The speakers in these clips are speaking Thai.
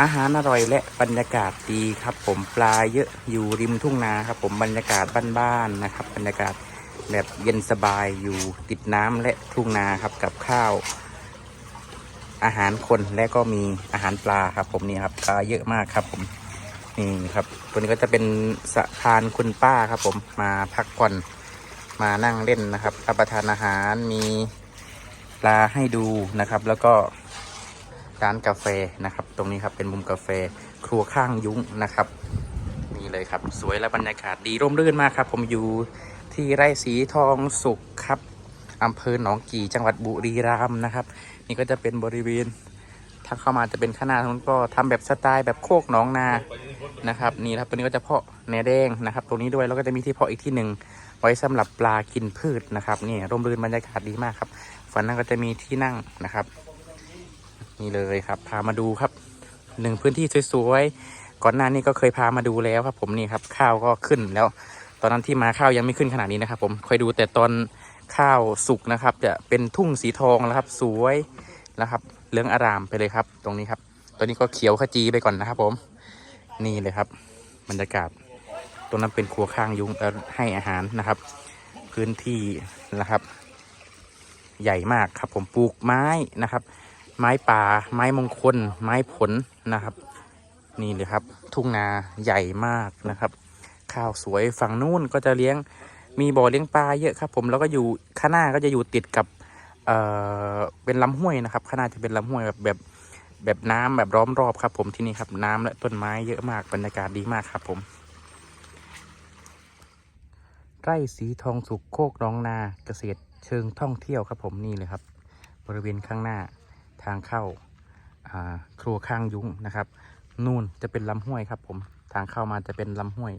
อาหารอร่อยและบรรยากาศดีครับผมปลาเยอะอยู่ริมทุ่งนาครับผมบรรยากาศบ้านๆนะครับ บรรยากาศแบบเย็นสบายอยู่ติดน้ำและทุ่งนาครับกับข้าว อาหารคนและก็มีอาหารปลาครับ ผมนี่ครับปลาเยอะมากครับ ผมนี่ครับตัวนี้ก็จะเป็นสะพานคุณป้าครับ ผมมาพักผ่อนมานั่งเล่นนะครับรับประทานอาหารมีปลาให้ดูนะครับ แล้วก็ ร้านกาแฟนะครับ ตรงนี้ครับเป็นมุมกาแฟครัวข้างยุ้งนะครับนี่เลยครับสวยและบรรยากาศดีร่มรื่นมากครับ ผมอยู่ที่ไร่สีทองสุขครับอำเภอหนองกี่จังหวัดบุรีรัมย์นะครับ นี่ก็จะเป็นบริเวณทางเข้ามาจะเป็นข้างหน้าทางก็ทำแบบสไตล์แบบโคกหนองนานะครับ นี่ครับตัวนี้ก็จะเพาะแหนแดงนะครับ ตรงนี้ด้วยแล้วก็จะมีที่เพาะอีกที่หนึ่งไว้สำหรับปลากินพืชนะครับนี่ร่มรื่นบรรยากาศดีมากครับฝั่งนั้นก็จะมีที่นั่งนะครับ นี่เลยครับ พามาดูครับหนึ่งพื้นที่สวยๆก่อนหน้านี้ก็เคยพามาดูแล้วครับ ผมนี่ครับข้าวก็ขึ้นแล้ว ตอนนั้นที่มาข้าวยังไม่ขึ้นขนาดนี้นะครับ ผมคอยดูแต่ตอนข้าวสุกนะครับ จะเป็นทุ่งสีทองแล้วครับ สวยนะครับเหลืองอารามไปเลยครับ ตรงนี้ครับตอนนี้ก็เขียวขจีไปก่อนนะครับ ผมนี่เลยครับ บรรยากาศตรงนั้นเป็นครัวข้างยุงให้อาหารนะครับ พื้นที่นะครับ ใหญ่มากครับ ผมปลูกไม้นะครับ ไม้ป่า ไม้มงคล ไม้ผลนะครับ นี่เลยครับ ทุ่งนาใหญ่มากนะครับ ข้าวสวยฝั่งนู้นก็จะเลี้ยงมีบ่อเลี้ยงปลาเยอะครับ ผมแล้วก็อยู่ข้างหน้าก็จะอยู่ติดกับเอ่อเป็นลำห้วยนะครับข้างหน้าจะเป็นลำห้วยแบบแบบแบบน้ำแบบล้อมรอบครับ ผมที่นี่ครับน้ำและต้นไม้เยอะมากบรรยากาศดีมากครับ ผม ไร่สีทองสุกโคกน้องนาเกษตรเชิงท่องเที่ยวครับ ผมนี่เลยครับ บริเวณข้างหน้า ทางเข้าครัวข้างยุ้งนะครับ นู่นจะเป็นลำห้วยครับ ผมทางเข้ามาจะเป็นลำห้วย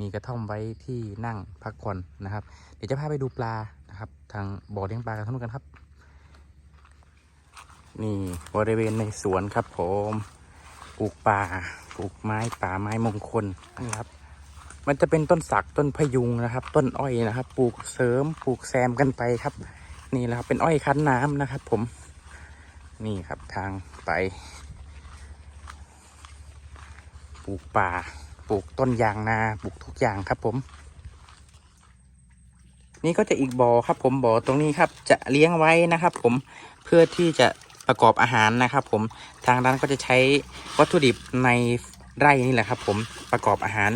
มีกระท่อมไว้ที่นั่งพักผ่อนนะครับ เดี๋ยวจะพาไปดูปลานะครับ ทางบ่อเลี้ยงปลากันทั้งนู้นกันครับ นี่บริเวณในสวนครับ ผมปลูกป่าปลูกไม้ป่าไม้มงคลนะครับ มันจะเป็นต้นสักต้นพยุงนะครับ ต้นอ้อยนะครับ ปลูกเสริมปลูกแซมกันไปครับ นี่แหละครับเป็นอ้อยคั้นน้ำนะครับ ผม นี่ครับทางไปปลูกป่าปลูกต้นยางนาปลูกทุกอย่างครับผม นี่ก็จะอีกบ่อครับ ผมบ่อตรงนี้ครับ จะเลี้ยงไว้นะครับ ผมเพื่อที่จะประกอบอาหารนะครับ ผมทางร้านก็จะใช้วัตถุดิบในไร่นี่แหละครับ ผมประกอบอาหาร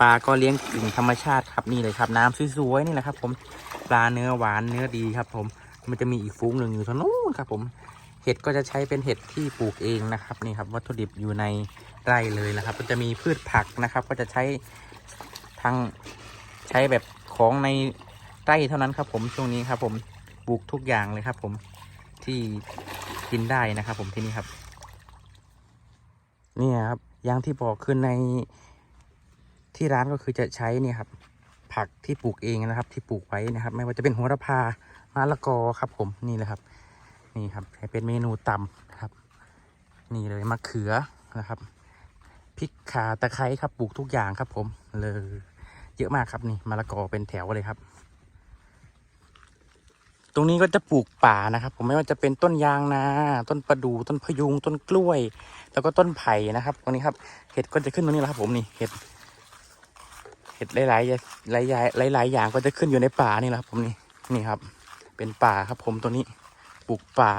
ปลาก็เลี้ยงกึ่งธรรมชาติครับนี่เลยครับน้ำสวยๆนี่แหละครับ ผมปลาเนื้อหวานเนื้อดีครับ ผมมันจะมีอีกฟุ้งหนึ่งอยู่ทางนู้นครับ ผม ห็ดก็จะใช้เป็นเห็ดที่ปลูกเองนะครับนี่ครับวัตถุดิบอยู่ในไร่เลยนะครับ ก็จะมีพืชผักนะครับ ก็จะใช้ทางใช้แบบของในไร่เท่านั้นครับ ผมช่วงนี้ครับผมปลูกทุกอย่างเลยครับ ผมที่กินได้นะครับ ผมที่นี่ครับนี่ครับอย่างที่บอกคือในที่ร้านก็คือจะใช้นี่ครับผักที่ปลูกเองนะครับ ที่ปลูกไว้นะครับ ไม่ว่าจะเป็นโหระพามะละกอครับ ผมนี่เลยครับ นี่ครับให้เป็นเมนูตำนะครับ นี่เลยมะเขือนะครับพริกขาตะไคร้ครับปลูกทุกอย่างครับ ผมเลยเยอะมากครับนี่มะละกอเป็นแถวเลยครับ ตรงนี้ก็จะปลูกป่านะครับ ผมไม่ว่าจะเป็นต้นยางนาต้นประดู่ต้นพะยุงต้นกล้วย แล้วก็ต้นไผ่นะครับตรงนี้ครับ เห็ดก็จะขึ้นตรงนี้แหละครับผมนี่เห็ดเห็ดหลายๆหลายหลายๆหลายๆอย่างก็จะขึ้นอยู่ในป่านี่แหละครับผมนี่นี่ครับ เป็นป่าครับผมตัวนี้ ปลูกป่า